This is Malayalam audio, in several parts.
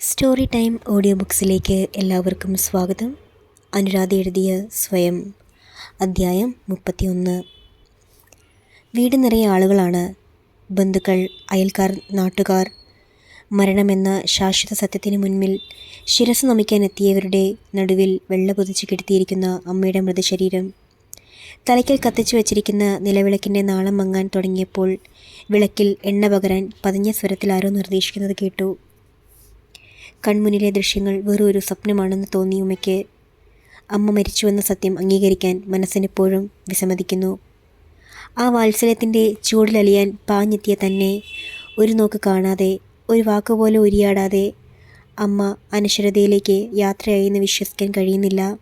സ്റ്റോറി ടൈം ഓഡിയോ ബുക്സിലേക്ക് എല്ലാവർക്കും സ്വാഗതം. അനുരാധ എഴുതിയ സ്വയം അദ്ധ്യായം മുപ്പത്തിയൊന്ന്. വീട് നിറയെ ആളുകളാണ്. ബന്ധുക്കൾ അയൽക്കാർ നാട്ടുകാർ. മരണമെന്ന ശാശ്വത സത്യത്തിന് മുൻപിൽ ശിരസ് നമിക്കാൻ എത്തിയവരുടെ നടുവിൽ വെള്ള പൊതിച്ച് കിടത്തിയിരിക്കുന്ന അമ്മയുടെ മൃതശരീരം. തലയ്ക്കൽ കത്തിച്ചു വച്ചിരിക്കുന്ന നിലവിളക്കിന്റെ നാളം മങ്ങാൻ തുടങ്ങിയപ്പോൾ വിളക്കിൽ എണ്ണ പകരാൻ പതിഞ്ഞ സ്വരത്തിൽ ആരോ നിർദ്ദേശിക്കുന്നത് കേട്ടു. കൺമുന്നിലെ ദൃശ്യങ്ങൾ വെറും ഒരു സ്വപ്നമാണെന്ന് തോന്നി ഉമ്മയ്ക്ക് അമ്മ മരിച്ചുവെന്ന സത്യം അംഗീകരിക്കാൻ മനസ്സിനെപ്പോഴും വിസമ്മതിക്കുന്നു. ആ വാത്സല്യത്തിന്റെ ചൂടിലലിയാൻ പാഞ്ഞെത്തിയ തന്നെ ഒരു നോക്ക് കാണാതെ ഒരു വാക്കുപോലെ ഉരിയാടാതെ അമ്മ അനശ്വരതയിലേക്ക് യാത്രയായെന്ന് വിശ്വസിക്കാൻ കഴിയുന്നില്ല.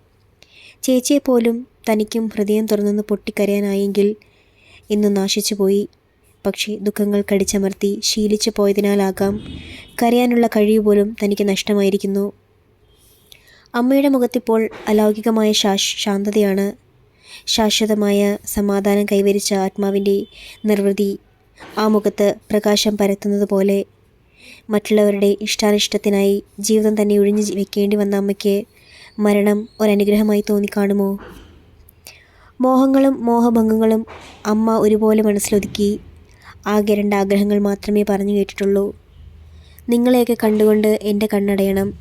ചേച്ചിയെപ്പോലും തനിക്കും ഹൃദയം തുറന്നു പൊട്ടിക്കരയാനായെങ്കിൽ ഇന്ന് നാശിച്ചുപോയി. പക്ഷേ ദുഃഖങ്ങൾ കടിച്ചമർത്തി ശീലിച്ചു പോയതിനാലാകാം. കരയാനുള്ള കഴിവ് പോലും തനിക്ക് നഷ്ടമായിരിക്കുന്നു. അമ്മയുടെ മുഖത്തിപ്പോൾ അലൗകികമായ ശാന്തതയാണ്. ശാശ്വതമായ സമാധാനം കൈവരിച്ച ആത്മാവിന്റെ നിർവൃതി ആ മുഖത്ത് പ്രകാശം പരത്തുന്നത് പോലെ. മറ്റുള്ളവരുടെ ഇഷ്ടാനിഷ്ടത്തിനായി ജീവിതം തന്നെ ഒഴിഞ്ഞു വെക്കേണ്ടി വന്ന അമ്മയ്ക്ക് മരണം ഒരനുഗ്രഹമായി തോന്നിക്കാണുമോ? മോഹങ്ങളും മോഹഭംഗങ്ങളും അമ്മ ഒരുപോലെ മനസ്സിലൊതുക്കി ആകെ രണ്ട് ആഗ്രഹങ്ങൾ മാത്രമേ പറഞ്ഞു കേട്ടിട്ടുള്ളൂ. നിങ്ങളെയൊക്കെ കണ്ടുകൊണ്ട് എന്റെ കണ്ണടയണം.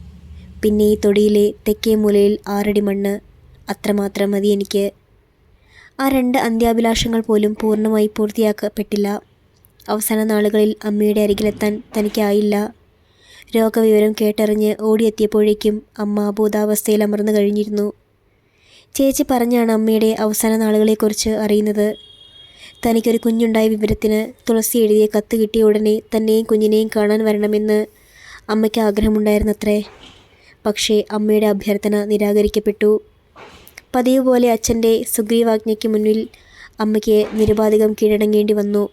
പിന്നെ ഈ തൊടിയിലെ തെക്കേ മൂലയിൽ ആറടി മണ്ണ് അത്രമാത്രം മതി എനിക്ക്. ആ രണ്ട് അന്ത്യാഭിലാഷങ്ങൾ പോലും പൂർണമായി പൂർത്തിയാക്കപ്പെട്ടില്ല. അവസാന നാളുകളിൽ അമ്മയുടെ അരികിലെത്താൻ തനിക്കായില്ല. രോഗവിവരം കേട്ടറിഞ്ഞ് ഓടിയെത്തിയപ്പോഴേക്കും അമ്മ അബോധാവസ്ഥയിൽ അമർന്നു കഴിഞ്ഞിരുന്നു. ചേച്ചി പറഞ്ഞാണ് അമ്മയുടെ അവസാന നാളുകളെക്കുറിച്ച് അറിയുന്നത്. തനിക്കൊരു കുഞ്ഞുണ്ടായ വിവരത്തിന് തുളസി എഴുതിയ കത്ത് കിട്ടിയ ഉടനെ തന്നെയും കുഞ്ഞിനെയും കാണാൻ വരണമെന്ന് അമ്മയ്ക്ക് ആഗ്രഹമുണ്ടായിരുന്നത്രേ. പക്ഷേ അമ്മയുടെ അഭ്യർത്ഥന നിരാകരിക്കപ്പെട്ടു. പതിവ് പോലെ അച്ഛന്റെ സുഗ്രീവാജ്ഞയ്ക്ക് മുന്നിൽ അമ്മയ്ക്ക് നിരുപാധികം കീഴടങ്ങേണ്ടി വന്നു.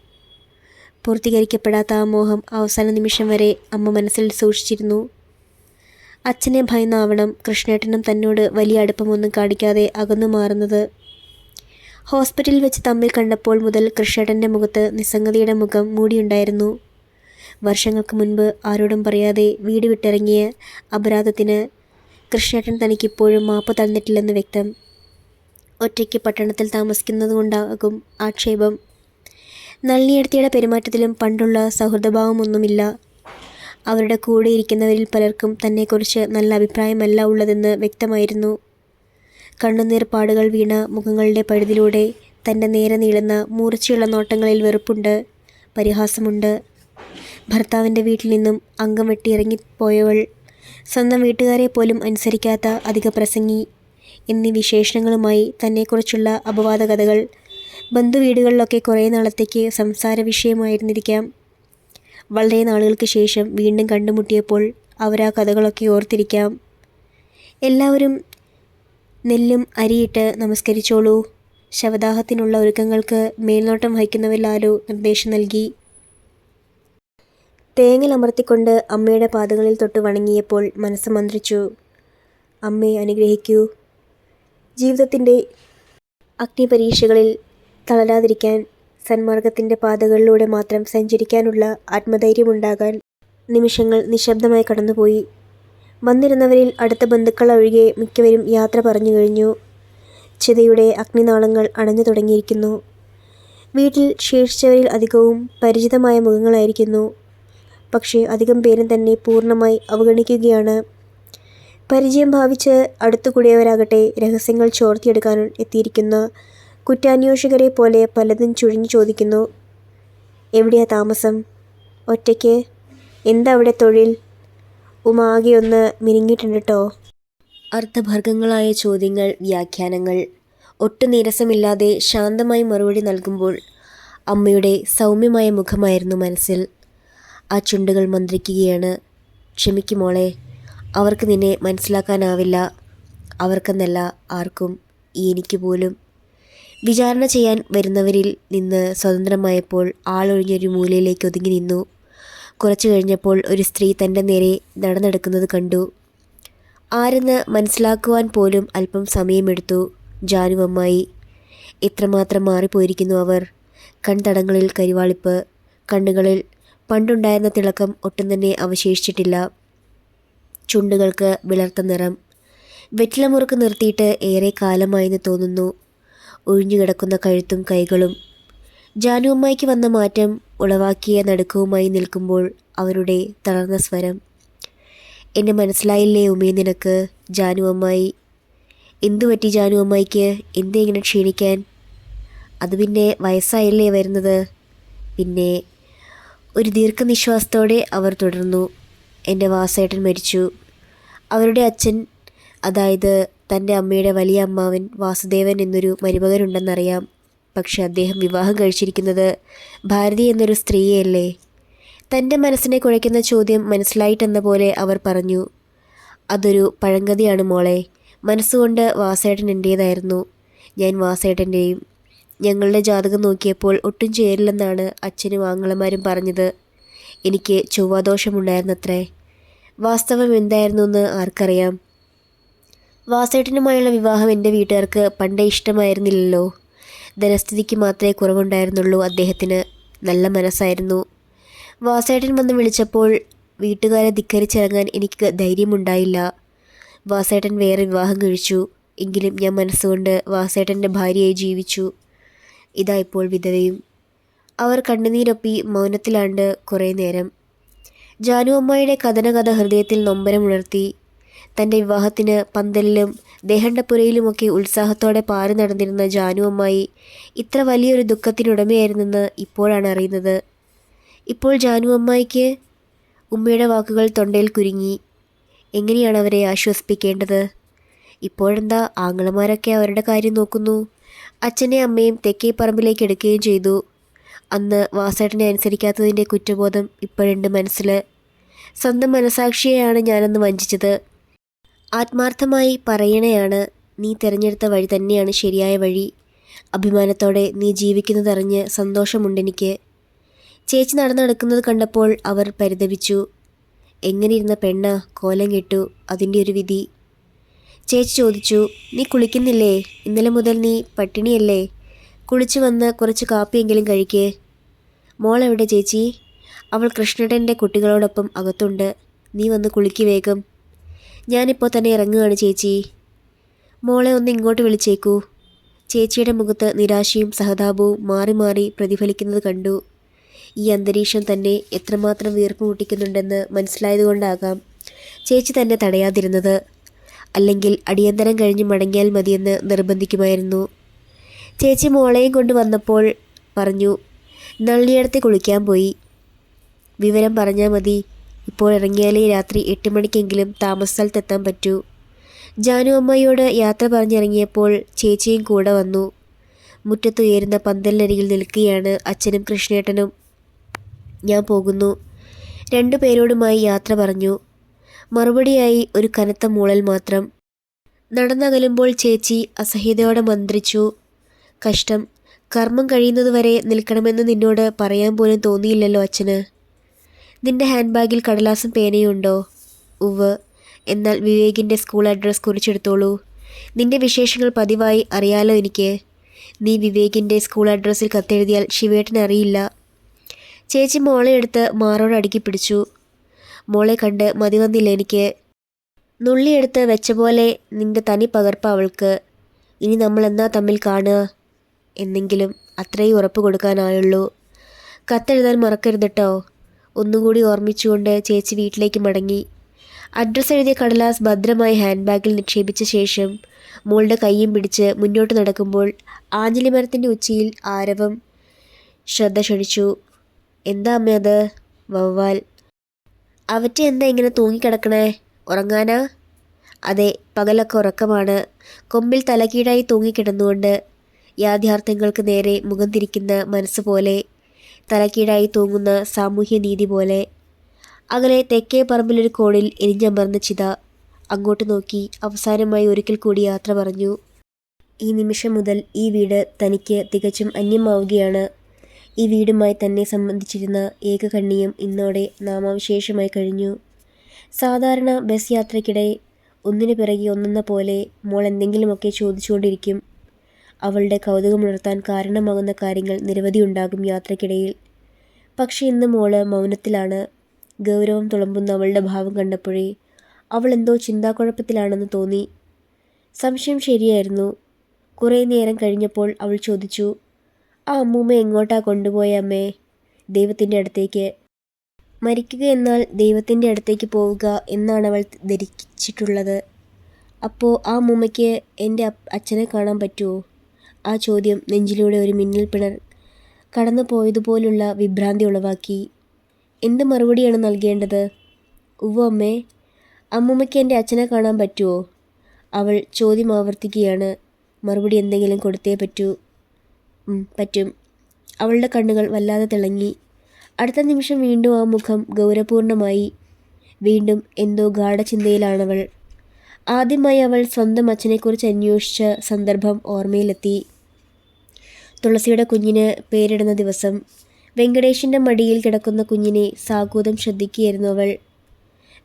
പൂർത്തീകരിക്കപ്പെടാത്ത ആ മോഹം അവസാന നിമിഷം വരെ അമ്മ മനസ്സിൽ സൂക്ഷിച്ചിരുന്നു. അച്ഛനെ ഭയന്നാവണം കൃഷ്ണേട്ടനും തന്നോട് വലിയ അടുപ്പമൊന്നും കാണിക്കാതെ അകന്നു മാറുന്നത് ഹോസ്പിറ്റലിൽ വെച്ച് തമ്മിൽ കണ്ടപ്പോൾ മുതൽ കൃഷേടന്റെ മുഖത്ത് നിസ്സംഗതിയുടെ മുഖം മൂടിയുണ്ടായിരുന്നു. വർഷങ്ങൾക്ക് മുൻപ് ആരോടും പറയാതെ വീട് വിട്ടിറങ്ങിയ അപരാധത്തിന് കൃഷ്ണേട്ടൻ തനിക്കിപ്പോഴും മാപ്പ് തന്നിട്ടില്ലെന്ന് വ്യക്തം. ഒറ്റയ്ക്ക് പട്ടണത്തിൽ താമസിക്കുന്നതുകൊണ്ടാകും ആക്ഷേപം. നളിനിയടത്തിയുടെ പെരുമാറ്റത്തിലും പണ്ടുള്ള സൗഹൃദഭാവമൊന്നുമില്ല. അവരുടെ കൂടെ ഇരിക്കുന്നവരിൽ പലർക്കും തന്നെക്കുറിച്ച് നല്ല അഭിപ്രായമല്ല ഉള്ളതെന്ന് വ്യക്തമായിരുന്നു. കണ്ണുനീർ പാടുകൾ വീണ മുഖങ്ങളുടെ പഴുതിലൂടെ തന്റെ നേരെ നീളുന്ന മൂർച്ചയുള്ള നോട്ടങ്ങളിൽ വെറുപ്പുണ്ട് പരിഹാസമുണ്ട്. ഭർത്താവിന്റെ വീട്ടിൽ നിന്നും അംഗം വെട്ടി ഇറങ്ങിപ്പോയവൾ സ്വന്തം വീട്ടുകാരെ പോലും അനുസരിക്കാത്ത അധിക പ്രസംഗി. എന്നീ വിശേഷണങ്ങളുമായി തന്നെക്കുറിച്ചുള്ള അപവാദ കഥകൾ ബന്ധുവീടുകളിലൊക്കെ കുറേ നാളത്തേക്ക് സംസാര വിഷയമായിരുന്നിരിക്കാം. വളരെ നാളുകൾക്ക് ശേഷം വീണ്ടും കണ്ടുമുട്ടിയപ്പോൾ അവർ ആ കഥകളൊക്കെ ഓർത്തിരിക്കാം. എല്ലാവരും നെല്ലും അരിയിട്ട് നമസ്കരിച്ചോളൂ. ശവദാഹത്തിനുള്ള ഒരുക്കങ്ങൾക്ക് മേൽനോട്ടം വഹിക്കുന്നവരിലാരോ നിർദ്ദേശം നൽകി. തേങ്ങലമർത്തിക്കൊണ്ട് അമ്മയുടെ പാദങ്ങളിൽ തൊട്ട് വണങ്ങിയപ്പോൾ മനസ്സ് മന്ത്രിച്ചു. അമ്മയെ അനുഗ്രഹിക്കൂ. ജീവിതത്തിന്റെ അഗ്നിപരീക്ഷകളിൽ തളരാതിരിക്കാൻ സന്മാർഗത്തിന്റെ പാതകളിലൂടെ മാത്രം സഞ്ചരിക്കാനുള്ള ആത്മധൈര്യമുണ്ടാകാൻ നിമിഷങ്ങൾ നിശബ്ദമായി കടന്നുപോയി. വന്നിരുന്നവരിൽ അടുത്ത ബന്ധുക്കൾ ഒഴികെ മിക്കവരും യാത്ര പറഞ്ഞു കഴിഞ്ഞു. ചിതയുടെ അഗ്നിനാളങ്ങൾ അണഞ്ഞു തുടങ്ങിയിരിക്കുന്നു. വീട്ടിൽ ശേഷിച്ചവരിൽ അധികവും പരിചിതമായ മുഖങ്ങളായിരിക്കുന്നു പക്ഷേ അധികം പേരും തന്നെ പൂർണമായി അവഗണിക്കുകയാണ്. പരിചയം ഭാവിച്ച് അടുത്തുകൂടിയവരാകട്ടെ രഹസ്യങ്ങൾ ചോർത്തിയെടുക്കാൻ എത്തിയിരിക്കുന്ന കുറ്റാന്വേഷകരെ പോലെ പലതും ചുഴിഞ്ഞു ചോദിക്കുന്നു. എവിടെയാ താമസം? ഒറ്റയ്ക്ക്? എന്താ അവിടെ തൊഴിൽ? ഉമ ആകെ ഒന്ന് മിനിങ്ങിയിട്ടുണ്ട് കേട്ടോ അർത്ഥഭർഗങ്ങളായ ചോദ്യങ്ങൾ വ്യാഖ്യാനങ്ങൾ. ഒട്ടും നീരസമില്ലാതെ ശാന്തമായി മറുപടി നൽകുമ്പോൾ അമ്മയുടെ സൗമ്യമായ മുഖമായിരുന്നു മനസ്സിൽ. ആ ചുണ്ടുകൾ മന്ത്രിക്കുകയാണ്. ക്ഷമിക്കുമോളെ അവർക്ക് നിന്നെ മനസ്സിലാക്കാനാവില്ല. അവർക്കെന്നല്ല ആർക്കും എനിക്ക് പോലും. വിചാരണ ചെയ്യാൻ വരുന്നവരിൽ നിന്ന് സ്വതന്ത്രമായപ്പോൾ ആളൊഴിഞ്ഞൊരു മൂലയിലേക്ക് ഒതുങ്ങി നിന്നു. കുറച്ചു കഴിഞ്ഞപ്പോൾ ഒരു സ്ത്രീ തന്റെ നേരെ നടന്നെടുക്കുന്നത് കണ്ടു. ആരെന്ന് മനസ്സിലാക്കുവാൻ പോലും അല്പം സമയമെടുത്തു. ജാനുവമ്മായി ഇത്രമാത്രം മാറിപ്പോയിരിക്കുന്നു അവർ. കൺതടങ്ങളിൽ കരിവാളിപ്പ് കണ്ണുകളിൽ പണ്ടുണ്ടായിരുന്ന തിളക്കം ഒട്ടും തന്നെ അവശേഷിച്ചിട്ടില്ല. ചുണ്ടുകൾക്ക് വിളർത്ത നിറം വെറ്റിലമുറുക്ക് നിർത്തിയിട്ട് ഏറെ കാലമായെന്ന് തോന്നുന്നു. ഒഴിഞ്ഞുകിടക്കുന്ന കഴുത്തും കൈകളും ജാനുവമ്മായിക്ക് വന്ന മാറ്റം ഉളവാക്കിയ നടുക്കവുമായി നിൽക്കുമ്പോൾ അവരുടെ തളർന്ന സ്വരം. എന്നെ മനസ്സിലായില്ലേ ഉമേ നിനക്ക്? ജാനുവമ്മായി എന്തു പറ്റി ജാനുവമ്മയ്ക്ക് എന്തേ ഇങ്ങനെ ക്ഷീണിക്കാൻ? അത് പിന്നെ വയസ്സായില്ലേ വരുന്നത്? പിന്നെ ഒരു ദീർഘനിശ്വാസത്തോടെ അവർ തുടർന്നു. എന്റെ വാസേട്ടൻ മരിച്ചു. അവരുടെ അച്ഛൻ അതായത് തന്റെ അമ്മയുടെ വലിയ അമ്മാവൻ വാസുദേവൻ എന്നൊരു മരുമകനുണ്ടെന്നറിയാം. പക്ഷെ അദ്ദേഹം വിവാഹം കഴിച്ചിരിക്കുന്നത് ഭാരതി എന്നൊരു സ്ത്രീയല്ലേ? തന്റെ മനസ്സിനെ കുഴയ്ക്കുന്ന ചോദ്യം മനസ്സിലായിട്ടെന്ന പോലെ അവർ പറഞ്ഞു. അതൊരു പഴങ്കതിയാണ് മോളെ. മനസ്സുകൊണ്ട് വാസേട്ടൻ എന്റേതായിരുന്നു ഞാൻ വാസേട്ടന്റെയും ഞങ്ങളുടെ ജാതകം നോക്കിയപ്പോൾ ഒട്ടും ചേരില്ലെന്നാണ് അച്ഛനും ആങ്ങളമാരും പറഞ്ഞത്. എനിക്ക് ചൊവ്വാദോഷമുണ്ടായിരുന്നത്രേ. വാസ്തവം എന്തായിരുന്നു എന്ന് ആർക്കറിയാം? വാസേട്ടനുമായുള്ള വിവാഹം എന്റെ വീട്ടുകാർക്ക് പണ്ടേ ഇഷ്ടമായിരുന്നില്ലല്ലോ. ധനസ്ഥിതിക്ക് മാത്രമേ കുറവുണ്ടായിരുന്നുള്ളൂ. അദ്ദേഹത്തിന് നല്ല മനസ്സായിരുന്നു. വാസേട്ടൻ വന്ന് വിളിച്ചപ്പോൾ വീട്ടുകാരെ ധിക്കരിച്ചിറങ്ങാൻ എനിക്ക് ധൈര്യമുണ്ടായില്ല. വാസേട്ടൻ വേറെ വിവാഹം കഴിച്ചു. എങ്കിലും ഞാൻ മനസ്സുകൊണ്ട് വാസേട്ടന്റെ ഭാര്യയായി ജീവിച്ചു. ഇതാ ഇപ്പോൾ വിധവയും. അവർ കണ്ണുനീരൊപ്പി മൗനത്തിലാണ്ട് കുറേ നേരം. ജാനു അമ്മായിയുടെ കഥനകഥ ഹൃദയത്തിൽ നൊമ്പരമുണർത്തി തന്റെ വിവാഹത്തിന് പന്തലിലും ദേഹണ്ടപ്പുരയിലുമൊക്കെ ഉത്സാഹത്തോടെ പാറി നടന്നിരുന്ന ജാനു അമ്മായി ഇത്ര വലിയൊരു ദുഃഖത്തിനുടമയായിരുന്നെന്ന് ഇപ്പോഴാണ് അറിയുന്നത്. ഇപ്പോൾ ജാനു അമ്മായിക്ക് ഉമ്മയുടെ വാക്കുകൾ തൊണ്ടയിൽ കുരുങ്ങി. എങ്ങനെയാണ് അവരെ ആശ്വസിപ്പിക്കേണ്ടത്? ഇപ്പോഴെന്താ ആങ്ങളമാരൊക്കെ അവരുടെ കാര്യം നോക്കുന്നു? അച്ഛനെ അമ്മയും തെക്കേ പറമ്പിലേക്ക് എടുക്കുകയും ചെയ്തു. അന്ന് വാസേട്ടനെ അനുസരിക്കാത്തതിന്റെ കുറ്റബോധം ഇപ്പോഴുണ്ട് മനസ്സിൽ സ്വന്തം മനസാക്ഷിയെയാണ് ഞാനന്ന് വഞ്ചിച്ചത്. ആത്മാർത്ഥമായി പറയണയാണ് നീ തിരഞ്ഞെടുത്ത വഴി തന്നെയാണ് ശരിയായ വഴി. അഭിമാനത്തോടെ നീ ജീവിക്കുന്നതറിഞ്ഞ് സന്തോഷമുണ്ടെനിക്ക്. ചേച്ചി നടന്നു നടക്കുന്നത് കണ്ടപ്പോൾ അവർ പരിതപിച്ചു. എങ്ങനെ ഇരുന്ന പെണ്ണ കോലം കെട്ടു അതിന്റെ ഒരു വിധി. ചേച്ചി ചോദിച്ചു നീ കുളിക്കുന്നില്ലേ? ഇന്നലെ മുതൽ നീ പട്ടിണിയല്ലേ? കുളിച്ചു വന്ന് കുറച്ച് കാപ്പിയെങ്കിലും കഴിക്കേ. മോൾ എവിടെ ചേച്ചി? അവൾ കൃഷ്ണടന്റെ കുട്ടികളോടൊപ്പം അകത്തുണ്ട്. നീ വന്ന് കുളിക്ക് വേഗം. ഞാനിപ്പോൾ തന്നെ ഇറങ്ങുകയാണ് ചേച്ചി. മോളെ ഒന്ന് ഇങ്ങോട്ട് വിളിച്ചേക്കൂ. ചേച്ചിയുടെ മുഖത്ത് നിരാശയും സഹതാപവും മാറി മാറി പ്രതിഫലിക്കുന്നത് കണ്ടു. ഈ അന്തരീക്ഷം തന്നെ എത്രമാത്രം വീർപ്പ് മുട്ടിക്കുന്നുണ്ടെന്ന് മനസ്സിലായതുകൊണ്ടാകാം ചേച്ചി തന്നെ തടയാതിരുന്നത്. അല്ലെങ്കിൽ അടിയന്തരം കഴിഞ്ഞ് മടങ്ങിയാൽ മതിയെന്ന് നിർബന്ധിക്കുമായിരുന്നു. ചേച്ചി മോളെയും കൊണ്ട് വന്നപ്പോൾ പറഞ്ഞു നള്ളിയടത്ത് കുളിക്കാൻ പോയി. വിവരം പറഞ്ഞാൽ മതി. ഇപ്പോൾ ഇറങ്ങിയാലേ രാത്രി എട്ട് മണിക്കെങ്കിലും താമസ സ്ഥലത്തെത്താൻ പറ്റൂ. ജാനു അമ്മയോട് യാത്ര പറഞ്ഞിറങ്ങിയപ്പോൾ ചേച്ചിയും കൂടെ വന്നു. മുറ്റത്തുയരുന്ന പന്തലിനരികിൽ നിൽക്കുകയാണ് അച്ഛനും കൃഷ്ണേട്ടനും. ഞാൻ പോകുന്നു. രണ്ടു പേരോടുമായി യാത്ര പറഞ്ഞു. മറുപടിയായി ഒരു കനത്ത മൂളൽ മാത്രം. നടന്നകലുമ്പോൾ ചേച്ചി അസഹ്യതയോടെ മന്ത്രിച്ചു. കഷ്ടം. കർമ്മം കഴിയുന്നതുവരെ നിൽക്കണമെന്ന് നിന്നോട് പറയാൻ പോലും തോന്നിയില്ലല്ലോ അച്ഛന്. നിന്റെ ഹാൻഡ് ബാഗിൽ കടലാസും പേനയും ഉണ്ടോ? ഉവ് എന്നാൽ വിവേകിന്റെ സ്കൂൾ അഡ്രസ്സ് കുറിച്ചെടുത്തോളൂ. നിന്റെ വിശേഷങ്ങൾ പതിവായി അറിയാലോ എനിക്ക്. നീ വിവേകിന്റെ സ്കൂൾ അഡ്രസ്സിൽ കത്തെഴുതിയാൽ ശിവേട്ടൻ അറിയില്ല. ചേച്ചി മോളെ എടുത്ത് മാറോട് അടുക്കി പിടിച്ചു. മോളെ കണ്ട് മതി വന്നില്ല എനിക്ക്. നുള്ളിയെടുത്ത് വെച്ച പോലെ നിന്റെ തനി പകർപ്പ് അവൾക്ക്. ഇനി നമ്മൾ എന്നാ തമ്മിൽ കാണുക? എന്നെങ്കിലും അത്രയും ഉറപ്പ് കൊടുക്കാനായുള്ളൂ. കത്തെഴുതാൻ മറക്കരുത് കേട്ടോ ഒന്നുകൂടി ഓർമ്മിച്ചുകൊണ്ട് ചേച്ചി വീട്ടിലേക്ക് മടങ്ങി. അഡ്രസ്സ് എഴുതിയ കടലാസ് ഭദ്രമായി ഹാൻഡ് ബാഗിൽ നിക്ഷേപിച്ച ശേഷം മോളുടെ കൈയും പിടിച്ച് മുന്നോട്ട് നടക്കുമ്പോൾ ആഞ്ഞലി മരത്തിന്റെ ഉച്ചിയിൽ ആരവം ശ്രദ്ധ ക്ഷണിച്ചു. എന്താ അമ്മ അത്? വവ്വാൽ. അവറ്റ എന്താ ഇങ്ങനെ തൂങ്ങിക്കിടക്കണേ? ഉറങ്ങാനാ? അതെ പകലൊക്കെ ഉറക്കമാണ്. കൊമ്പിൽ തലകീഴായി തൂങ്ങിക്കിടന്നുകൊണ്ട് യാഥാർത്ഥ്യങ്ങൾക്ക് നേരെ മുഖം തിരിക്കുന്ന മനസ്സ് പോലെ തലക്കീഴായി തൂങ്ങുന്ന സാമൂഹ്യനീതി പോലെ. അകലെ തെക്കേ പറമ്പിലൊരു കോണിൽ എരിഞ്ഞമർന്ന ചിത അങ്ങോട്ട് നോക്കി അവസാനമായി ഒരിക്കൽ കൂടി യാത്ര പറഞ്ഞു. ഈ നിമിഷം മുതൽ ഈ വീട് തനിക്ക് തികച്ചും അന്യമാവുകയാണ്. ഈ വീടുമായി തന്നെ സംബന്ധിച്ചിരുന്ന ഏക കണ്ണിയും ഇന്നോടെ നാമാവശേഷമായി കഴിഞ്ഞു. സാധാരണ ബസ് യാത്രയ്ക്കിടെ ഒന്നിനു പിറകെ ഒന്നെന്ന പോലെ മോൾ എന്തെങ്കിലുമൊക്കെ ചോദിച്ചുകൊണ്ടിരിക്കും. അവളുടെ കൗതുകമുണർത്താൻ കാരണമാകുന്ന കാര്യങ്ങൾ നിരവധിയുണ്ടാകും യാത്രയ്ക്കിടയിൽ. പക്ഷെ ഇന്ന് മോൾ മൗനത്തിലാണ്. ഗൗരവം തുളുമ്പുന്ന അവളുടെ ഭാവം കണ്ടപ്പോഴേ അവൾ എന്തോ ചിന്താക്കുഴപ്പത്തിലാണെന്ന് തോന്നി. സംശയം ശരിയായിരുന്നു. കുറേ നേരം കഴിഞ്ഞപ്പോൾ അവൾ ചോദിച്ചു ആ അമ്മൂമ്മ എങ്ങോട്ടാ കൊണ്ടുപോയ അമ്മേ? ദൈവത്തിന്റെ അടുത്തേക്ക്. മരിക്കുക എന്നാൽ ദൈവത്തിന്റെ അടുത്തേക്ക് പോവുക എന്നാണ് അവൾ ധരിച്ചിട്ടുള്ളത്. അപ്പോൾ ആ അമ്മൂമ്മയ്ക്ക് എന്റെ അച്ഛനെ കാണാൻ പറ്റുമോ ആ ചോദ്യം നെഞ്ചിലൂടെ ഒരു മിന്നൽ പിണർ കടന്നു പോയതുപോലുള്ള വിഭ്രാന്തി ഉളവാക്കി. എന്ത് മറുപടിയാണ് നൽകേണ്ടത്? ഉവ്വ അമ്മേ അമ്മൂമ്മയ്ക്ക് എന്റെ അച്ഛനെ കാണാൻ പറ്റുമോ അവൾ ചോദ്യം ആവർത്തിക്കുകയാണ്. മറുപടി എന്തെങ്കിലും കൊടുത്തേ പറ്റൂ. പറ്റും. അവളുടെ കണ്ണുകൾ വല്ലാതെ തിളങ്ങി. അടുത്ത നിമിഷം വീണ്ടും ആ മുഖം ഗൗരവപൂർണമായി. വീണ്ടും എന്തോ ഗാഠചിന്തയിലാണവൾ. ആദ്യമായി അവൾ സ്വന്തം അച്ഛനെക്കുറിച്ച് അന്വേഷിച്ച സന്ദർഭം ഓർമ്മയിലെത്തി. തുളസിയുടെ കുഞ്ഞിന് പേരിടുന്ന ദിവസം വെങ്കടേഷിന്റെ മടിയിൽ കിടക്കുന്ന കുഞ്ഞിനെ സാഗൂതം ശ്രദ്ധിക്കുകയായിരുന്നു അവൾ.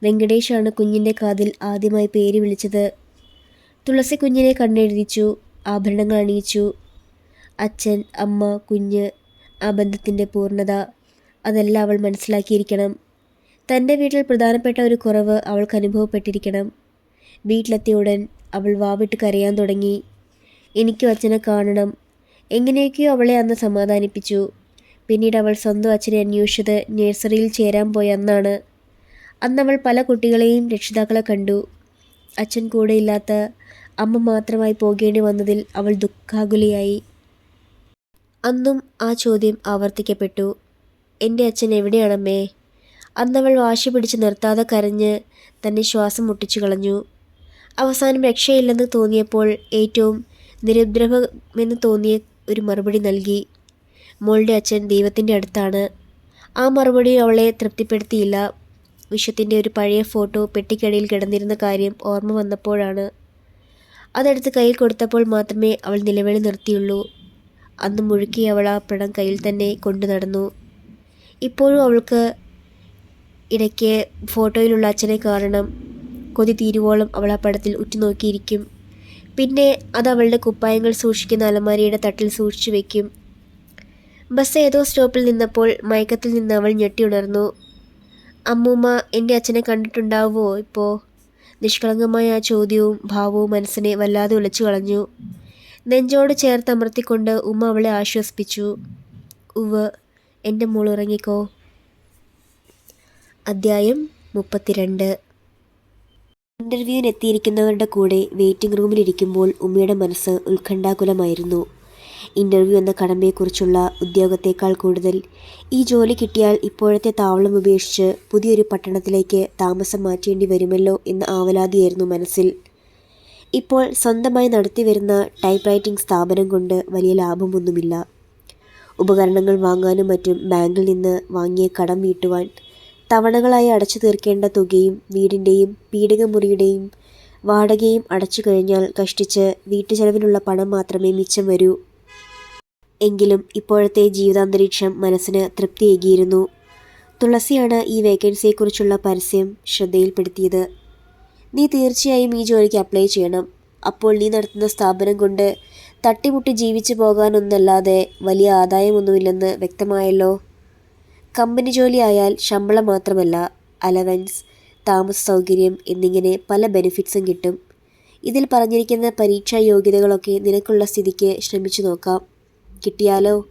വെങ്കടേഷാണ് കുഞ്ഞിന്റെ കാതിൽ ആദ്യമായി പേര് വിളിച്ചത്. തുളസി കുഞ്ഞിനെ കണ്ണെഴുതിച്ചു ആഭരണങ്ങൾ അണിയിച്ചു. അച്ഛൻ അമ്മ കുഞ്ഞ് ആ ബന്ധത്തിന്റെ പൂർണത അതെല്ലാം അവൾ മനസ്സിലാക്കിയിരിക്കണം. തന്റെ വീട്ടിൽ പ്രധാനപ്പെട്ട ഒരു കുറവ് അവൾക്ക് അനുഭവപ്പെട്ടിരിക്കണം. വീട്ടിലെത്തിയ ഉടൻ അവൾ വാവിട്ട് കരയാൻ തുടങ്ങി. എനിക്കും അച്ഛനെ കാണണം. എങ്ങനെയൊക്കെയോ അവളെ അന്ന് സമാധാനിപ്പിച്ചു. പിന്നീട് അവൾ സ്വന്തം അച്ഛനെ അന്വേഷിച്ചത് നഴ്സറിയിൽ ചേരാൻ പോയ അന്നാണ്. അന്നവൾ പല കുട്ടികളെയും രക്ഷിതാക്കളെ കണ്ടു. അച്ഛൻ കൂടെയില്ലാത്ത അമ്മ മാത്രമായി പോകേണ്ടി വന്നതിൽ അവൾ ദുഃഖാകുലയായി. അന്നും ആ ചോദ്യം ആവർത്തിക്കപ്പെട്ടു. എന്റെ അച്ഛൻ എവിടെയാണമ്മേ? അന്നവൾ വാശി പിടിച്ച് നിർത്താതെ കരഞ്ഞ് തന്നെ ശ്വാസം മുട്ടിച്ചു കളഞ്ഞു. അവസാനം രക്ഷയില്ലെന്ന് തോന്നിയപ്പോൾ ഏറ്റവും നിരുദ്രവമെന്ന് തോന്നിയ ഒരു മറുപടി നൽകി. മോളുടെ അച്ഛൻ ദൈവത്തിന്റെ അടുത്താണ്. ആ മറുപടി അവളെ തൃപ്തിപ്പെടുത്തിയില്ല. വിശ്വത്തിന്റെ ഒരു പഴയ ഫോട്ടോ പെട്ടിക്കടയിൽ കിടന്നിരുന്ന കാര്യം ഓർമ്മ വന്നപ്പോഴാണ്. അതെടുത്ത് കയ്യിൽ കൊടുത്തപ്പോൾ മാത്രമേ അവൾ നിലവിളി നിർത്തിയുള്ളൂ. അന്ന് മുഴുക്കി അവൾ ആ പടം കയ്യിൽ തന്നെ കൊണ്ടു നടന്നു. ഇപ്പോഴും അവൾക്ക് ഇടയ്ക്ക് ഫോട്ടോയിലുള്ള അച്ഛനെ കാണണം. കൊതി തീരുവോളം അവൾ ആ പടത്തിൽ ഉറ്റുനോക്കിയിരിക്കും. പിന്നെ അത് അവളുടെ കുപ്പായങ്ങൾ സൂക്ഷിക്കുന്ന അലമാരിയുടെ തട്ടിൽ സൂക്ഷിച്ചു വെക്കും. ബസ് ഏതോ സ്റ്റോപ്പിൽ നിന്നപ്പോൾ മയക്കത്തിൽ നിന്ന് അവൾ ഞെട്ടിയുണർന്നു അമ്മൂമ്മ എന്റെ അച്ഛനെ കണ്ടിട്ടുണ്ടാവുമോ ഇപ്പോൾ നിഷ്കളങ്കമായ ആ ചോദ്യവും ഭാവവും മനസ്സിനെ വല്ലാതെ ഉലച്ചു കളഞ്ഞു. നെഞ്ചോട് ചേർത്ത് അമർത്തിക്കൊണ്ട് ഉമ്മ അവളെ ആശ്വസിപ്പിച്ചു. ഉവ് എന്റെ മോൾ ഉറങ്ങിക്കോ. അദ്ധ്യായം മുപ്പത്തിരണ്ട്. ഇന്റർവ്യൂവിന് എത്തിയിരിക്കുന്നവരുടെ കൂടെ വെയിറ്റിംഗ് റൂമിലിരിക്കുമ്പോൾ ഉമ്മയുടെ മനസ്സ് ഉത്കണ്ഠാകുലമായിരുന്നു. ഇന്റർവ്യൂ എന്ന കടമയെക്കുറിച്ചുള്ള ഉദ്യോഗത്തേക്കാൾ കൂടുതൽ. ഈ ജോലി കിട്ടിയാൽ ഇപ്പോഴത്തെ താവളം ഉപേക്ഷിച്ച് പുതിയൊരു പട്ടണത്തിലേക്ക് താമസം മാറ്റേണ്ടി വരുമല്ലോ എന്ന ആവലാതിയായിരുന്നു മനസ്സിൽ. ഇപ്പോൾ സ്വന്തമായി നടത്തിവരുന്ന ടൈപ്പ് റൈറ്റിംഗ് സ്ഥാപനം കൊണ്ട് വലിയ ലാഭമൊന്നുമില്ല. ഉപകരണങ്ങൾ വാങ്ങാനും മറ്റും ബാങ്കിൽ നിന്ന് വാങ്ങിയ കടം വീട്ടുവാൻ തവണകളായി അടച്ചു തീർക്കേണ്ട തുകയും വീടിന്റെയും പീഡികമുറിയുടെയും വാടകയും അടച്ചു കഴിഞ്ഞാൽ കഷ്ടിച്ച് വീട്ടുചെലവിനുള്ള പണം മാത്രമേ മിച്ചം വരൂ. എങ്കിലും ഇപ്പോഴത്തെ ജീവിതാന്തരീക്ഷം മനസ്സിന് തൃപ്തിയേകിയിരുന്നു. തുളസിയാണ് ഈ വേക്കൻസിയെക്കുറിച്ചുള്ള പരസ്യം ശ്രദ്ധയിൽപ്പെടുത്തിയത്. നീ തീർച്ചയായും ഈ ജോലിക്ക് അപ്ലൈ ചെയ്യണം. അപ്പോൾ നീ നടത്തുന്ന സ്ഥാപനം കൊണ്ട് തട്ടിമുട്ടി ജീവിച്ചു പോകാനൊന്നല്ലാതെ വലിയ ആദായമൊന്നുമില്ലെന്ന് വ്യക്തമായല്ലോ. കമ്പനി ജോലി ആയാൽ ശമ്പളം മാത്രമല്ല അലവൻസ് താമസ സൗകര്യം എന്നിങ്ങനെ പല ബെനിഫിറ്റ്സും കിട്ടും. ഇതിൽ പറഞ്ഞിരിക്കുന്ന പരീക്ഷാ യോഗ്യതകളൊക്കെ നിനക്കുള്ള സ്ഥിതിക്ക് ശ്രമിച്ചു നോക്കാം. കിട്ടിയാലോ?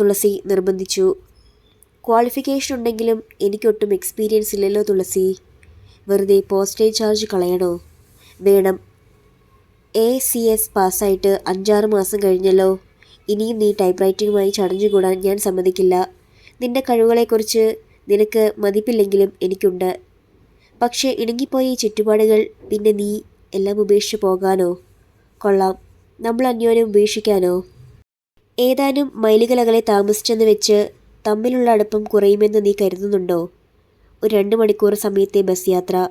തുളസി നിർബന്ധിച്ചു. ക്വാളിഫിക്കേഷൻ ഉണ്ടെങ്കിലും എനിക്കൊട്ടും എക്സ്പീരിയൻസ് ഇല്ലല്ലോ തുളസി. വെറുതെ പോസ്റ്റേജ് ചാർജ് കളയണോ? വേണം. എ സി എസ് പാസ്സായിട്ട് അഞ്ചാറ് മാസം കഴിഞ്ഞല്ലോ. ഇനിയും നീ ടൈപ്പ് റൈറ്റിംഗുമായി ചടഞ്ഞുകൂടാൻ ഞാൻ സമ്മതിക്കില്ല. നിന്റെ കഴിവുകളെക്കുറിച്ച് നിനക്ക് മതിപ്പില്ലെങ്കിലും എനിക്കുണ്ട്. പക്ഷേ ഇണങ്ങിപ്പോയ ഈ ചുറ്റുപാടുകൾ പിന്നെ നീ എല്ലാം ഉപേക്ഷിച്ച് പോകാനോ? കൊള്ളാം. നമ്മൾ അന്യോന്യം ഉപേക്ഷിക്കാനോ? ഏതാനും മൈലുകളകലെ താമസിച്ചെന്ന് വെച്ച് തമ്മിലുള്ള അടുപ്പം കുറയുമെന്ന് നീ കരുതുന്നുണ്ടോ? ഒരു രണ്ട് മണിക്കൂർ സമയത്തെ ബസ് യാത്ര.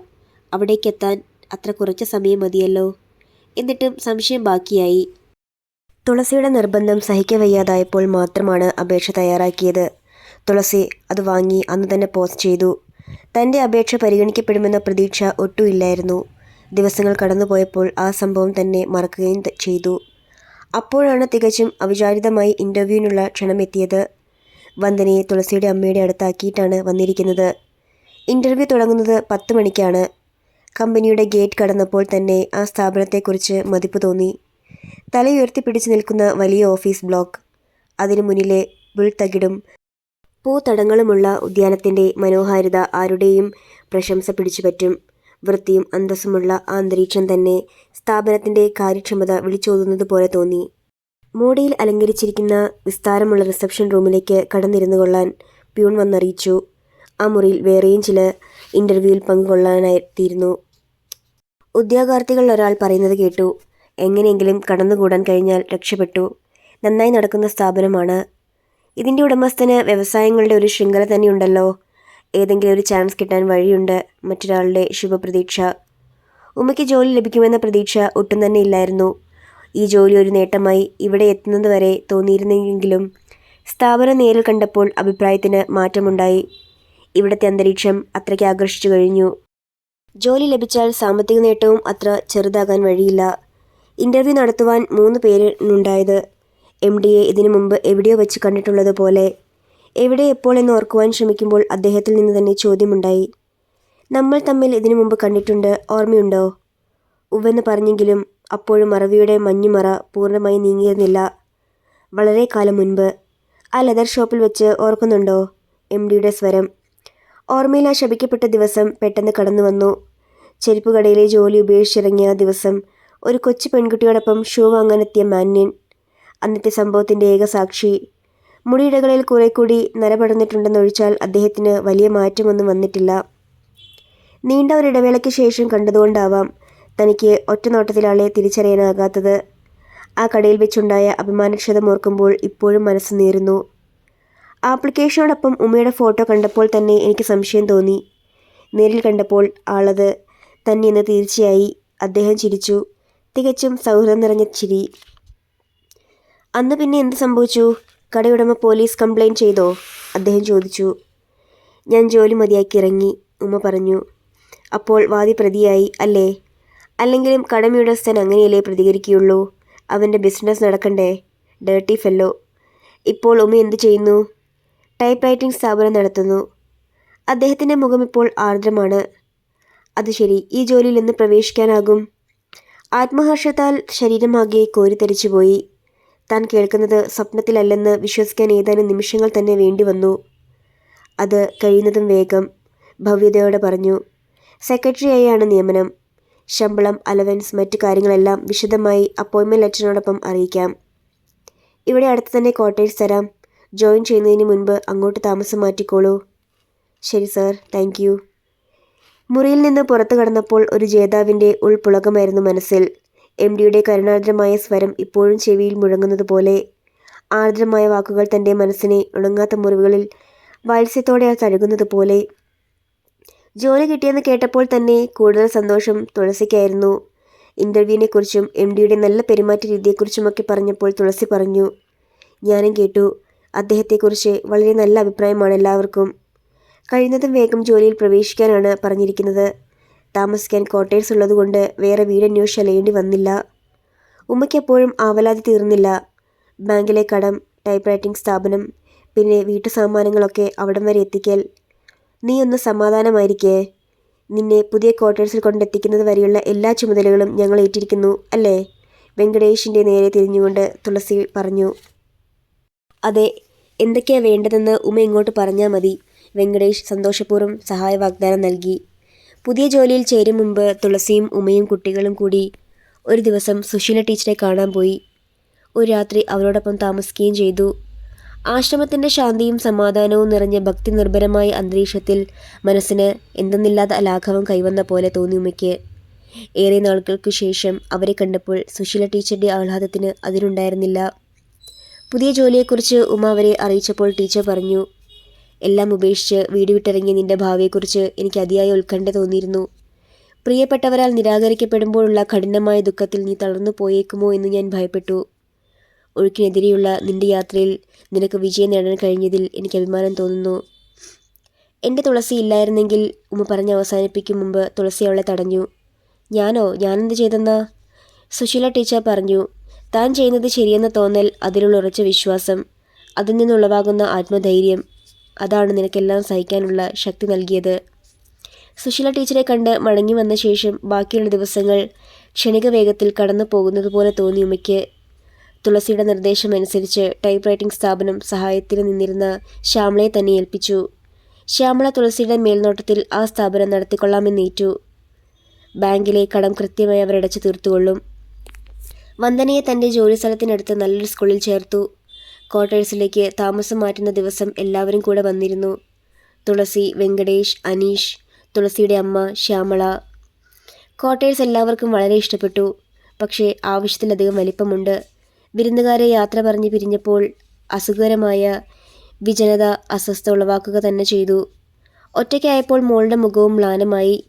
അവിടേക്കെത്താൻ അത്ര കുറച്ച് സമയം മതിയല്ലോ. എന്നിട്ടും സംശയം ബാക്കിയായി. തുളസിയുടെ നിർബന്ധം സഹിക്കവയ്യാതായപ്പോൾ മാത്രമാണ് അപേക്ഷ തയ്യാറാക്കിയത്. തുളസി അത് വാങ്ങി അന്ന് തന്നെ പോസ്റ്റ് ചെയ്തു. തന്റെ അപേക്ഷ പരിഗണിക്കപ്പെടുമെന്ന പ്രതീക്ഷ ഒട്ടുമില്ലായിരുന്നു ദിവസങ്ങൾ കടന്നുപോയപ്പോൾ ആ സംഭവം തന്നെ മറക്കുകയും ചെയ്തു. അപ്പോഴാണ് തികച്ചും അവിചാരിതമായി ഇന്റർവ്യൂവിനുള്ള ക്ഷണമെത്തിയത്. വന്ദനയെ തുളസിയുടെ അമ്മയുടെ അടുത്താക്കിയിട്ടാണ് വന്നിരിക്കുന്നത്. ഇന്റർവ്യൂ തുടങ്ങുന്നത് പത്ത് മണിക്കാണ്. കമ്പനിയുടെ ഗേറ്റ് കടന്നപ്പോൾ തന്നെ ആ സ്ഥാപനത്തെക്കുറിച്ച് മതിപ്പ് തോന്നി. തലയുയർത്തി പിടിച്ചു നിൽക്കുന്ന വലിയ ഓഫീസ് ബ്ലോക്ക്. അതിനു മുന്നിലെ പുൽത്തകിടും പൂത്തടങ്ങളുമുള്ള ഉദ്യാനത്തിന്റെ മനോഹാരിത ആരുടെയും പ്രശംസ പിടിച്ചുപറ്റും. വൃത്തിയും അന്തസ്സുമുള്ള ആ അന്തരീക്ഷം തന്നെ സ്ഥാപനത്തിന്റെ കാര്യക്ഷമത വിളിച്ചോതുന്നത് പോലെ തോന്നി. മോടിയിൽ അലങ്കരിച്ചിരിക്കുന്ന വിസ്താരമുള്ള റിസപ്ഷൻ റൂമിലേക്ക് കടന്നിരുന്നു കൊള്ളാൻ പ്യൂൺ വന്നറിയിച്ചു. ആ മുറിയിൽ വേറെയും ചില ഇന്റർവ്യൂവിൽ പങ്കുകൊള്ളാനായിത്തീരുന്നു. ഉദ്യോഗാർത്ഥികളിൽ ഒരാൾ പറയുന്നത് കേട്ടു. എങ്ങനെയെങ്കിലും കടന്നുകൂടാൻ കഴിഞ്ഞാൽ രക്ഷപ്പെട്ടു. നന്നായി നടക്കുന്ന സ്ഥാപനമാണ് ഇതിന്റെ ഉടമസ്ഥന് വ്യവസായങ്ങളുടെ ഒരു ശൃംഖല തന്നെയുണ്ടല്ലോ. ഏതെങ്കിലും ഒരു ചാൻസ് കിട്ടാൻ വഴിയുണ്ട് മറ്റൊരാളുടെ ശുഭപ്രതീക്ഷ. ഉമ്മയ്ക്ക് ജോലി ലഭിക്കുമെന്ന പ്രതീക്ഷ ഒട്ടും തന്നെ ഇല്ലായിരുന്നു. ഈ ജോലി ഒരു നേട്ടമായി ഇവിടെ എത്തുന്നത് വരെ തോന്നിയിരുന്നെങ്കിലും സ്ഥാപനം നേരിൽ കണ്ടപ്പോൾ അഭിപ്രായത്തിന് മാറ്റമുണ്ടായി. ഇവിടുത്തെ അന്തരീക്ഷം അത്രയ്ക്ക് ആകർഷിച്ചു കഴിഞ്ഞു. ജോലി ലഭിച്ചാൽ സാമ്പത്തിക നേട്ടവും അത്ര ചെറുതാകാൻ വഴിയില്ല. ഇന്റർവ്യൂ നടത്തുവാൻ മൂന്ന് പേരുണ്ടായത് എം ഡിയെ ഇതിനു മുമ്പ് എവിടെയോ വെച്ച് കണ്ടിട്ടുള്ളതുപോലെ. എവിടെ എപ്പോൾ എന്ന് ഓർക്കുവാൻ ശ്രമിക്കുമ്പോൾ അദ്ദേഹത്തിൽ നിന്ന് തന്നെ ചോദ്യമുണ്ടായി. നമ്മൾ തമ്മിൽ ഇതിനു മുമ്പ് കണ്ടിട്ടുണ്ട് ഓർമ്മയുണ്ടോ? ഉവെന്ന് പറഞ്ഞെങ്കിലും അപ്പോഴും മറവിയുടെ മഞ്ഞുമറ പൂർണമായി നീങ്ങിയിരുന്നില്ല. വളരെ കാലം മുൻപ്. ആ ലെതർ ഷോപ്പിൽ വെച്ച് ഓർക്കുന്നുണ്ടോ? എം ഡിയുടെ സ്വരം. ഓർമ്മയിൽ ആ ശപിക്കപ്പെട്ട ദിവസം പെട്ടെന്ന് കടന്നു വന്നു ചെരുപ്പുകടയിലെ ജോലി ഉപേക്ഷിച്ചിറങ്ങിയ ദിവസം ഒരു കൊച്ചു പെൺകുട്ടിയോടൊപ്പം ഷൂ വാങ്ങാനെത്തിയ മാന്യൻ. അന്നത്തെ സംഭവത്തിന്റെ ഏകസാക്ഷി മുടിയിടകളിൽ കുറെ കൂടി നരപടർന്നിട്ടുണ്ടെന്നൊഴിച്ചാൽ അദ്ദേഹത്തിന് വലിയ മാറ്റമൊന്നും വന്നിട്ടില്ല. നീണ്ട ഒരിടവേളയ്ക്ക് ശേഷം കണ്ടതുകൊണ്ടാവാം തനിക്ക് ഒറ്റനോട്ടത്തിലാളെ തിരിച്ചറിയാനാകാത്തത്. ആ കടയിൽ വെച്ചുണ്ടായ അഭിമാനക്ഷതം ഓർക്കുമ്പോൾ ഇപ്പോഴും മനസ്സ് നീറുന്നു. ആപ്ലിക്കേഷനോടൊപ്പം ഉമ്മയുടെ ഫോട്ടോ കണ്ടപ്പോൾ തന്നെ എനിക്ക് സംശയം തോന്നി. നേരിൽ കണ്ടപ്പോൾ ആളത്. തന്നെയെന്ന് തീർച്ചയായി അദ്ദേഹം ചിരിച്ചു. തികച്ചും സൗഹൃദം നിറഞ്ഞ ചിരി. അന്ന് പിന്നെ എന്ത് സംഭവിച്ചു? കടയുടമ പോലീസ് കംപ്ലൈന്റ് ചെയ്തോ? അദ്ദേഹം ചോദിച്ചു. ഞാൻ ജോലി മതിയാക്കി ഇറങ്ങി ഉമ്മ പറഞ്ഞു. അപ്പോൾ വാദി പ്രതിയായി അല്ലേ? അല്ലെങ്കിലും കടമയുടസ്ഥൻ അങ്ങനെയല്ലേ പ്രതികരിക്കുകയുള്ളൂ? അവന്റെ ബിസിനസ് നടക്കണ്ടേ? ഡേർട്ടി ഫെല്ലോ ഇപ്പോൾ ഉമ്മ എന്ത് ചെയ്യുന്നു? ടൈപ്പ് റൈറ്റിംഗ് സ്ഥാപനം നടത്തുന്നു. അദ്ദേഹത്തിന്റെ മുഖം ഇപ്പോൾ ആർദ്രമാണ്. അത് ശരി ഈ ജോലിയിൽ നിന്ന് പ്രവേശിക്കാനാകും. ആത്മഹർഷത്താൽ ശരീരമാകെ കോരിത്തരിച്ചുപോയി താൻ കേൾക്കുന്നത് സ്വപ്നത്തിലല്ലെന്ന് വിശ്വസിക്കാൻ ഏതാനും നിമിഷങ്ങൾ തന്നെ വേണ്ടി വന്നു. അത് കഴിയുന്നതും വേഗം ഭവ്യതയോടെ പറഞ്ഞു സെക്രട്ടറിയായാണ് നിയമനം. ശമ്പളം അലവൻസ് മറ്റു കാര്യങ്ങളെല്ലാം വിശദമായി അപ്പോയിൻമെന്റ് ലെറ്ററിനോടൊപ്പം അറിയിക്കാം. ഇവിടെ അടുത്ത് തന്നെ ക്വാർട്ടേഴ്സ് തരാം. ജോയിൻ ചെയ്യുന്നതിന് മുൻപ് അങ്ങോട്ട് താമസം മാറ്റിക്കോളൂ. ശരി സർ. താങ്ക് മുറിയിൽ നിന്ന് പുറത്തു കടന്നപ്പോൾ ഒരു ജേതാവിന്റെ ഉൾപ്പുളകമായിരുന്നു മനസ്സിൽ. എം ഡിയുടെ കരുണാർദ്രമായ സ്വരം ഇപ്പോഴും ചെവിയിൽ മുഴങ്ങുന്നത് പോലെ ആർദ്രമായ വാക്കുകൾ തന്റെ മനസ്സിനെ ഉണങ്ങാത്ത മുറിവുകളിൽ വാത്സ്യത്തോടെ തഴുകുന്നത് പോലെ ജോലി കിട്ടിയെന്ന് കേട്ടപ്പോൾ തന്നെ കൂടുതൽ സന്തോഷം തുളസിക്കായിരുന്നു. ഇന്റർവ്യൂവിനെക്കുറിച്ചും എം ഡിയുടെ നല്ല പെരുമാറ്റ രീതിയെക്കുറിച്ചുമൊക്കെ പറഞ്ഞപ്പോൾ തുളസി പറഞ്ഞു ഞാനും കേട്ടു. അദ്ദേഹത്തെക്കുറിച്ച് വളരെ നല്ല അഭിപ്രായമാണ് എല്ലാവർക്കും. കഴിയുന്നതും വേഗം ജോലിയിൽ പ്രവേശിക്കാനാണ് പറഞ്ഞിരിക്കുന്നത്. താമസിക്കാൻ ക്വാർട്ടേഴ്സ് ഉള്ളതുകൊണ്ട് വേറെ വീടന്വേഷിച്ച് അലയേണ്ടി വന്നില്ല. ഉമ്മയ്ക്കെപ്പോഴും ആവലാതി തീർന്നില്ല. ബാങ്കിലെ കടം ടൈപ്പ് റൈറ്റിംഗ് സ്ഥാപനം പിന്നെ വീട്ടു സാമാനങ്ങളൊക്കെ അവിടം വരെ എത്തിക്കൽ. നീ ഒന്ന് സമാധാനമായിരിക്കേ. നിന്നെ പുതിയ ക്വാർട്ടേഴ്സിൽ കൊണ്ടെത്തിക്കുന്നത് വരെയുള്ള എല്ലാ ചുമതലകളും ഞങ്ങൾ ഏറ്റിരിക്കുന്നു അല്ലേ? വെങ്കടേഷിന്റെ നേരെ തിരിഞ്ഞുകൊണ്ട് തുളസി പറഞ്ഞു. അതെ എന്തൊക്കെയാണ് വേണ്ടതെന്ന് ഉമ്മ ഇങ്ങോട്ട് പറഞ്ഞാൽ മതി. വെങ്കടേഷ് സന്തോഷപൂർവം സഹായ വാഗ്ദാനം നൽകി. പുതിയ ജോലിയിൽ ചേരും മുമ്പ് തുളസിയും ഉമയും കുട്ടികളും കൂടി ഒരു ദിവസം സുശീല ടീച്ചറെ കാണാൻ പോയി. ഒരു രാത്രി അവരോടൊപ്പം താമസിക്കുകയും ചെയ്തു. ആശ്രമത്തിന്റെ ശാന്തിയും സമാധാനവും നിറഞ്ഞ ഭക്തി നിർഭരമായ അന്തരീക്ഷത്തിൽ മനസ്സിന് എന്തെന്നില്ലാത്ത ലാഘവം കൈവന്ന പോലെ തോന്നി ഉമയ്ക്ക് ഏറെ നാളുകൾക്ക് ശേഷം അവരെ കണ്ടപ്പോൾ സുശീല ടീച്ചറുടെ ആഹ്ലാദത്തിന് അതിനുണ്ടായിരുന്നില്ല പുതിയ ജോലിയെക്കുറിച്ച് ഉമ അവരെ അറിയിച്ചപ്പോൾ ടീച്ചർ പറഞ്ഞു എല്ലാം ഉപേക്ഷിച്ച് വീട് വിട്ടിറങ്ങിയ നിന്റെ ഭാവിയെക്കുറിച്ച് എനിക്ക് അതിയായ ഉത്കണ്ഠ തോന്നിയിരുന്നു. പ്രിയപ്പെട്ടവരാൽ നിരാകരിക്കപ്പെടുമ്പോഴുള്ള കഠിനമായ ദുഃഖത്തിൽ നീ തളർന്നു പോയേക്കുമോ എന്ന് ഞാൻ ഭയപ്പെട്ടു. ഒഴുക്കിനെതിരെയുള്ള നിന്റെ യാത്രയിൽ നിനക്ക് വിജയം നേടാൻ കഴിഞ്ഞതിൽ എനിക്ക് അഭിമാനം തോന്നുന്നു. എന്റെ തുളസി ഇല്ലായിരുന്നെങ്കിൽ ഉമ്മ പറഞ്ഞ് അവസാനിപ്പിക്കും മുമ്പ് തുളസി അവളെ തടഞ്ഞു. ഞാനോ? ഞാനെന്ത് ചെയ്തെന്നാ? സുശീല ടീച്ചർ പറഞ്ഞു താൻ ചെയ്യുന്നത് ശരിയെന്ന തോന്നൽ അതിലുള്ള ഉറച്ച വിശ്വാസം അതിൽ നിന്നുളവാകുന്ന ആത്മധൈര്യം അതാണ് നിനക്കെല്ലാം സഹിക്കാനുള്ള ശക്തി നൽകിയത്. സുശീല ടീച്ചറെ കണ്ട് മടങ്ങി വന്ന ശേഷം ബാക്കിയുള്ള ദിവസങ്ങൾ ക്ഷണിക വേഗത്തിൽ കടന്നു പോകുന്നത് പോലെ തോന്നി ഉമ്മയ്ക്ക്. തുളസിയുടെ നിർദ്ദേശമനുസരിച്ച് ടൈപ്പ് റൈറ്റിംഗ് സ്ഥാപനം സഹായത്തിന് നിന്നിരുന്ന ശ്യാമളയെ തന്നെ ഏൽപ്പിച്ചു. ശ്യാമള തുളസിയുടെ മേൽനോട്ടത്തിൽ ആ സ്ഥാപനം നടത്തിക്കൊള്ളാമെന്നേറ്റു ബാങ്കിലെ കടം കൃത്യമായി അവരടച്ച് തീർത്തുകൊള്ളും. വന്ദനയെ തന്റെ ജോലി സ്ഥലത്തിനടുത്ത് നല്ലൊരു സ്കൂളിൽ ചേർത്തു. ക്വാർട്ടേഴ്സിലേക്ക് താമസം മാറ്റുന്ന ദിവസം എല്ലാവരും കൂടെ വന്നിരുന്നു. തുളസി വെങ്കടേഷ് അനീഷ് തുളസിയുടെ അമ്മ ശ്യാമള. ക്വാർട്ടേഴ്സ് എല്ലാവർക്കും വളരെ ഇഷ്ടപ്പെട്ടു. പക്ഷേ ആവശ്യത്തിലധികം വലിപ്പമുണ്ട്. വിരുന്നുകാരെ യാത്ര പറഞ്ഞ് പിരിഞ്ഞപ്പോൾ അസുഖകരമായ വിജനത അസ്വസ്ഥ ഉളവാക്കുക തന്നെ ചെയ്തു. ഒറ്റയ്ക്കായപ്പോൾ മോളുടെ മുഖവും മ്ലാനമായി.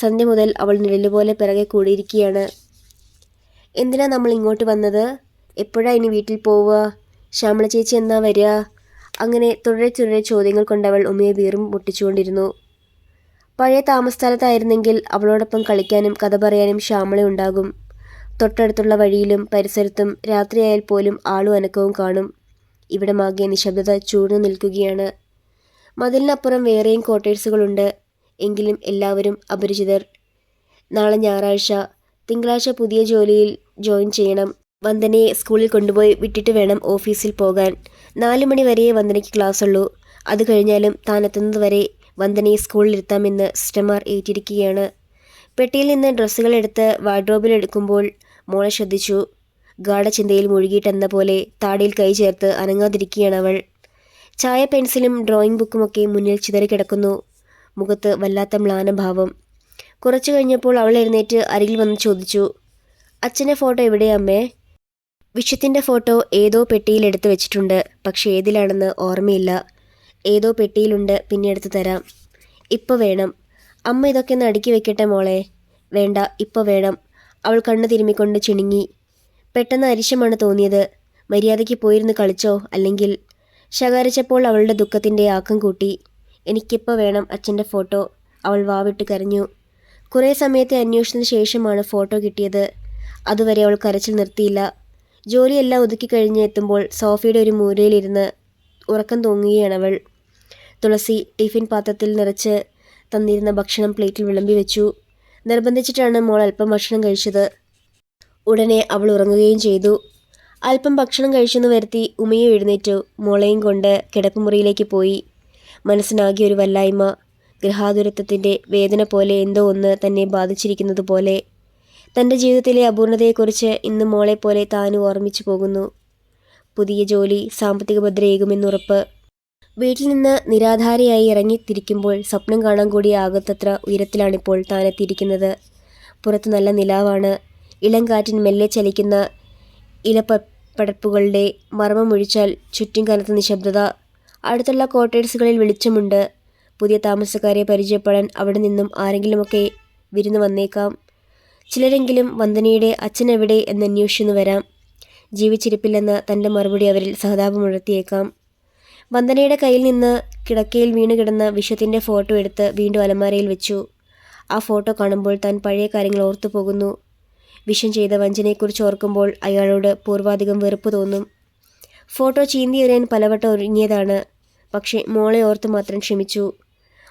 സന്ധ്യ മുതൽ അവൾ നിഴലുപോലെ പിറകെ കൂടിയിരിക്കുകയാണ്. എന്തിനാ നമ്മൾ ഇങ്ങോട്ട് വന്നത്? എപ്പോഴാണ് ഇനി വീട്ടിൽ പോവുക? ശ്യാമള ചേച്ചി എന്നാ വരിക? അങ്ങനെ തുടരെ തുടരെ ചോദ്യങ്ങൾ കൊണ്ട് അവൾ ഉമ്മയെ വീറും മുട്ടിച്ചുകൊണ്ടിരുന്നു പഴയ താമസസ്ഥലത്തായിരുന്നെങ്കിൽ അവളോടൊപ്പം കളിക്കാനും കഥ പറയാനും ശ്യാമള ഉണ്ടാകും. തൊട്ടടുത്തുള്ള വഴിയിലും പരിസരത്തും രാത്രിയായാൽ പോലും ആളും അനക്കവും കാണും. ഇവിടെ മാകെ നിശബ്ദത ചൂഴ്ന്നു നിൽക്കുകയാണ്. മതിലിനപ്പുറം വേറെയും ക്വാർട്ടേഴ്സുകളുണ്ട്. എങ്കിലും എല്ലാവരും അപരിചിതർ. നാളെ ഞായറാഴ്ച. തിങ്കളാഴ്ച പുതിയ ജോലിയിൽ ജോയിൻ ചെയ്യണം. വന്ദനയെ സ്കൂളിൽ കൊണ്ടുപോയി വിട്ടിട്ട് വേണം ഓഫീസിൽ പോകാൻ. നാല് മണി വന്ദനയ്ക്ക് ക്ലാസ് ഉള്ളൂ അത് കഴിഞ്ഞാലും താൻ എത്തുന്നതുവരെ വന്ദനയെ സ്കൂളിലിരുത്താമെന്ന് സിസ്റ്റർമാർ ഏറ്റിരിക്കുകയാണ്. പെട്ടിയിൽ നിന്ന് ഡ്രസ്സുകൾ എടുത്ത് വാർഡ്രോബിൽ എടുക്കുമ്പോൾ മോളെ ശ്രദ്ധിച്ചു. ഗാഠചിന്തയിൽ മുഴുകിയിട്ടെന്ന പോലെ താടിയിൽ കൈ ചേർത്ത് അനങ്ങാതിരിക്കുകയാണ് അവൾ. ചായ പെൻസിലും ഡ്രോയിങ് ബുക്കുമൊക്കെ മുന്നിൽ ചിതറി കിടക്കുന്നു. മുഖത്ത് വല്ലാത്ത മ്ലാനഭാവം. കുറച്ചു കഴിഞ്ഞപ്പോൾ അവൾ എഴുന്നേറ്റ് അരികിൽ വന്ന് ചോദിച്ചു അച്ഛന്റെ ഫോട്ടോ എവിടെയാ അമ്മേ? വിഷത്തിന്റെ ഫോട്ടോ ഏതോ പെട്ടിയിൽ എടുത്തു വെച്ചിട്ടുണ്ട്. പക്ഷെ ഏതിലാണെന്ന് ഓർമ്മയില്ല. ഏതോ പെട്ടിയിലുണ്ട്. പിന്നെ എടുത്തു തരാം. ഇപ്പോൾ വേണം. അമ്മ ഇതൊക്കെ ഒന്ന് അടുക്കി വെക്കട്ടെ മോളെ. വേണ്ട ഇപ്പോൾ വേണം. അവൾ കണ്ണു തിരുമ്മിക്കൊണ്ട് ചിണുങ്ങി. പെട്ടെന്ന് അരിശമാണ് തോന്നിയത്. മര്യാദയ്ക്ക് പോയിരുന്ന് കളിച്ചോ? അല്ലെങ്കിൽ? ശകാരിച്ചപ്പോൾ അവളുടെ ദുഃഖത്തിന്റെ ആക്കം കൂട്ടി. എനിക്കിപ്പോൾ വേണം അച്ഛന്റെ ഫോട്ടോ. അവൾ വാവിട്ട് കരഞ്ഞു. കുറേ സമയത്തെ അന്വേഷണത്തിന് ശേഷമാണ് ഫോട്ടോ കിട്ടിയത്. അതുവരെ അവൾ കരച്ചിൽ നിർത്തിയില്ല. ജോലിയെല്ലാം ഒതുക്കി കഴിഞ്ഞ് എത്തുമ്പോൾ സോഫയുടെ ഒരു മൂലയിലിരുന്ന് ഉറക്കം തൂങ്ങുകയാണ് അവൾ. തുളസി ടിഫിൻ പാത്രത്തിൽ നിറച്ച് തന്നിരുന്ന ഭക്ഷണം പ്ലേറ്റിൽ വിളമ്പി വെച്ചു. നിർബന്ധിച്ചിട്ടാണ് മോൾ അല്പം ഭക്ഷണം കഴിച്ചത്. ഉടനെ അവൾ ഉറങ്ങുകയും ചെയ്തു. അല്പം ഭക്ഷണം കഴിച്ചെന്ന് വരുത്തി ഉമയും എഴുന്നേറ്റു. മോളെയും കൊണ്ട് കിടപ്പുമുറിയിലേക്ക് പോയി. മനസ്സിനാകിയ ഒരു വല്ലായ്മ ഗൃഹാതുരത്വത്തിന്റെ വേദന പോലെ എന്തോ ഒന്ന് തന്നെ ബാധിച്ചിരിക്കുന്നത് പോലെ തന്റെ ജീവിതത്തിലെ അപൂർണതയെക്കുറിച്ച് ഇന്ന് മോളെപ്പോലെ താനും ഓർമ്മിച്ചു പോകുന്നു. പുതിയ ജോലി സാമ്പത്തിക ഭദ്രയേകുമെന്നുറപ്പ്. വീട്ടിൽ നിന്ന് നിരാധാരയായി ഇറങ്ങിത്തിരിക്കുമ്പോൾ സ്വപ്നം കാണാൻ കൂടി ആകത്തത്ര ഉയരത്തിലാണിപ്പോൾ താനെത്തിയിരിക്കുന്നത്. പുറത്ത് നല്ല നിലാവാണ്. ഇളം കാറ്റിൻ മെല്ലെ ചലിക്കുന്ന ഇലപ്പടപ്പുകളുടെ മർമ്മമൊഴിച്ചാൽ ചുറ്റും കനത്ത നിശബ്ദത. അടുത്തുള്ള ക്വാർട്ടേഴ്സുകളിൽ വെളിച്ചമുണ്ട്. പുതിയ താമസക്കാരെ പരിചയപ്പെടാൻ അവിടെ നിന്നും ആരെങ്കിലുമൊക്കെ വിരുന്ന് വന്നേക്കാം. ചിലരെങ്കിലും വന്ദനയുടെ അച്ഛനെവിടെ എന്നന്വേഷിച്ചു വരാം. ജീവിച്ചിരിപ്പില്ലെന്ന തന്റെ മറുപടി അവരിൽ സഹതാപമുണർത്തിയേക്കാം വന്ദനയുടെ കയ്യിൽ നിന്ന് കിടക്കയിൽ വീണു കിടന്ന വിഷത്തിന്റെ ഫോട്ടോ എടുത്ത് വീണ്ടും അലമാരയിൽ വെച്ചു. ആ ഫോട്ടോ കാണുമ്പോൾ താൻ പഴയ കാര്യങ്ങൾ ഓർത്തു പോകുന്നു. വിഷം ചെയ്ത വഞ്ചനയെക്കുറിച്ച് ഓർക്കുമ്പോൾ അയാളോട് പൂർവാധികം വെറുപ്പ് തോന്നും. ഫോട്ടോ ചീന്തിയെറിയാൻ പലവട്ടം ഒരുങ്ങിയതാണ്. പക്ഷേ മോളെ ഓർത്ത് മാത്രം ക്ഷമിച്ചു.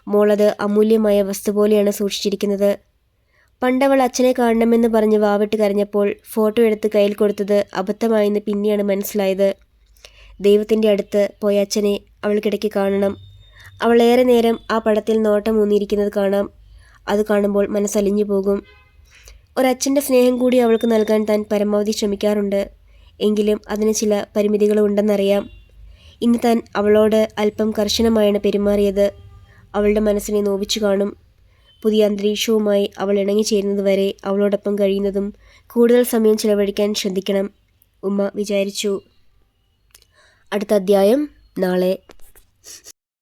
മോളത് അമൂല്യമായ വസ്തു പോലെയാണ് സൂക്ഷിച്ചിരിക്കുന്നത്. പണ്ടവൾ അച്ഛനെ കാണണമെന്ന് പറഞ്ഞ് വാവിട്ട് കരഞ്ഞപ്പോൾ ഫോട്ടോ എടുത്ത് കയ്യിൽ കൊടുത്തത് അബദ്ധമായെന്ന് പിന്നെയാണ് മനസ്സിലായത്. ദൈവത്തിന്റെ അടുത്ത് പോയ അച്ഛനെ അവൾക്കിടയ്ക്ക് കാണണം. അവൾ ഏറെ നേരം ആ പടത്തിൽ നോട്ടം ഊന്നിയിരിക്കുന്നത് കാണാം. അത് കാണുമ്പോൾ മനസ്സലിഞ്ഞു പോകും. ഒരച്ഛന്റെ സ്നേഹം കൂടി അവൾക്ക് നൽകാൻ താൻ പരമാവധി ശ്രമിക്കാറുണ്ട്. എങ്കിലും അതിന് ചില പരിമിതികളുണ്ടെന്നറിയാം ഇന്ന് താൻ അവളോട് അല്പം കർശനമായാണ് പെരുമാറിയത്. അവളുടെ മനസ്സിനെ നോവിച്ചു കാണും. പുതിയ അന്തരീക്ഷവുമായി അവൾ ഇണങ്ങിച്ചേരുന്നതുവരെ അവളോടൊപ്പം കഴിയുന്നതും കൂടുതൽ സമയം ചിലവഴിക്കാൻ ശ്രദ്ധിക്കണം ഉമ്മ വിചാരിച്ചു. അടുത്ത അധ്യായം നാളെ.